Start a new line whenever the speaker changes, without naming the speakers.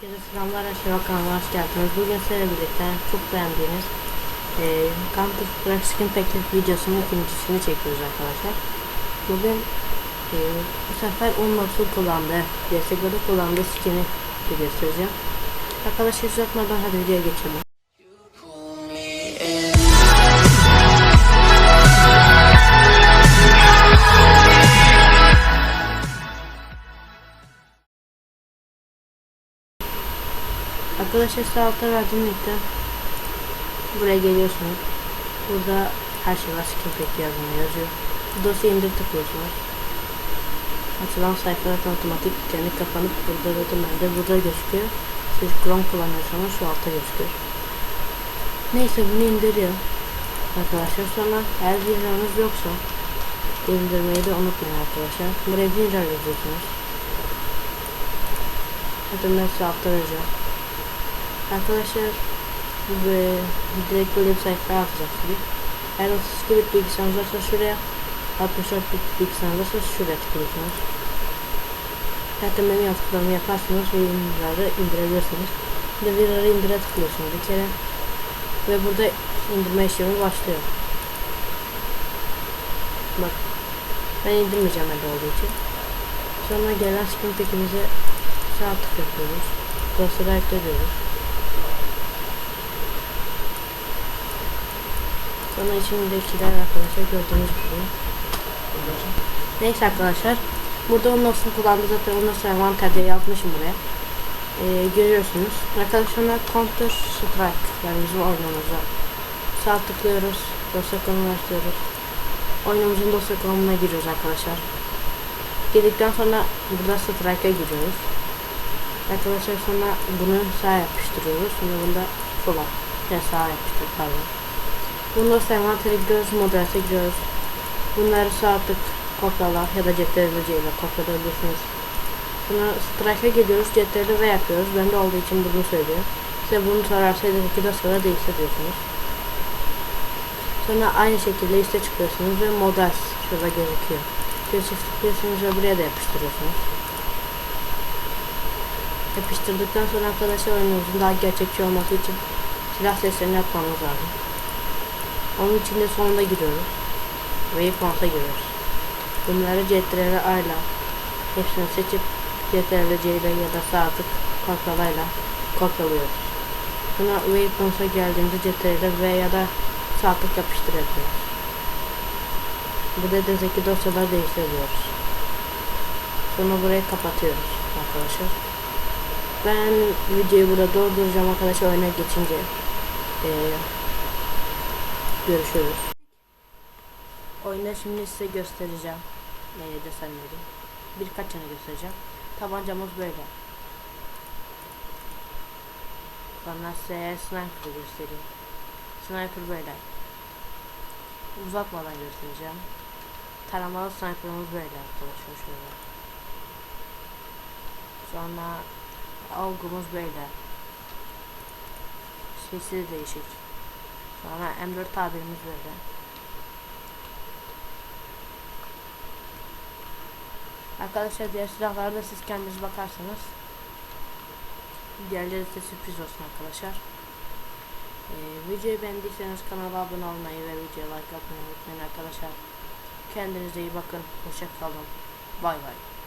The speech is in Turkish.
Herkese selamlar aşağı kanalıma hoş geldiniz. Bugün sizlerle birlikte çok beğendiğiniz e, Strike Skin Teklif videosunun ikincisini çekiyoruz arkadaşlar. Bugün e, bu sefer Unlock'un kullandığı, CSGO'da kullandığı skin'i göstereceğim. Arkadaşlar uzatmadan hadi videoya geçelim. Arkadaşlar sağ altta verdiğim linkte buraya geliyorsunuz. Burada her şey var. Skin pack yazımı yazıyor. Bu dosyayı indir tıklıyorsunuz. Açılan sayfalar otomatik kendi kapanıp burada da otomatik burada gözüküyor. Siz Chrome kullanıyorsanız şu altta gözüküyor. Neyse bunu indiriyor. Arkadaşlar sonra eğer videonuz yoksa indirmeyi de unutmayın arkadaşlar. Buraya video yazıyorsunuz. Ben size altta vereceğim. Arkadaşlar ve direkt böyle bir sayfaya atacaksınız. Eğer 32 bit bilgisayarınız varsa şuraya 64 bit bilgisayarınız varsa şuraya tıklıyorsunuz. Zaten benim yaptıklarımı yaparsınız ve WinRAR'ı indirebilirsiniz. De WinRAR'ı indire tıklıyorsunuz bir kere. Ve burada indirme işlemi başlıyor. Bak ben indirmeyeceğim elde olduğu için. Sonra gelen skin pack'imize sağ tık yapıyoruz. Dosyada ekliyoruz. Sonra içindekiler arkadaşlar gördüğünüz gibi. Neyse arkadaşlar. Burada onun olsun kullandığı zaten onu envanterde yazmışım buraya. Ee, görüyorsunuz. Arkadaşlar Counter Strike yani bizim oyunumuza. Sağ tıklıyoruz. Dosya konumunu açıyoruz. Oyunumuzun dosya konumuna giriyoruz arkadaşlar. Girdikten sonra burada Strike'a giriyoruz. Arkadaşlar sonra bunu sağ yapıştırıyoruz. Sonra bunda sola. Ya sağ yapıştır pardon. Sonra envantere gidiyoruz, moderate gidiyoruz. Bunları sağ tık kopyala ya da ctrl-ile kopyalayabilirsiniz. Sonra strike'a geliyoruz, ctrl-v yapıyoruz. Bende olduğu için bunu söylüyor. Size bunu sorarsa eldeki dosyaları değiştiriyorsunuz. Sonra aynı şekilde üste çıkıyorsunuz ve model şurada gözüküyor. Çift tıklıyorsunuz ve buraya da yapıştırıyorsunuz. Yapıştırdıktan sonra arkadaşlar oyunumuzun daha gerçekçi olması için silah seslerini yapmamız lazım. Onun için de sonunda giriyoruz. Waypoint'a giriyoruz. Bunları CTRL A ile hepsini seçip CTRL C ile ya da sağ tık kopyalayla kopyalıyoruz. Sonra Waypoint'a geldiğimizde CTRL V ya da sağ tık yapıştır yapıyoruz. Bu dediğimizdeki dosyaları değiştiriyoruz. Sonra burayı kapatıyoruz arkadaşlar. Ben videoyu burada durduracağım arkadaşlar oyuna geçince. Ee, görüşürüz. Oyunda şimdi size göstereceğim e, desenleri. Birkaç tane göstereceğim. Tabancamız böyle. Sonra size sniper göstereyim. Sniper böyle. Uzatmadan göstereceğim. Taramalı sniper'ımız böyle arkadaşlar şöyle. Sonra algımız böyle. Sesi de değişik. Sonra M4 tabirimiz böyle. Arkadaşlar diğer silahlarda siz kendiniz bakarsanız diğerleri de sürpriz olsun arkadaşlar. Ee, videoyu beğendiyseniz kanala abone olmayı ve videoya like atmayı unutmayın arkadaşlar. Kendinize iyi bakın. Hoşça kalın. Bay bay.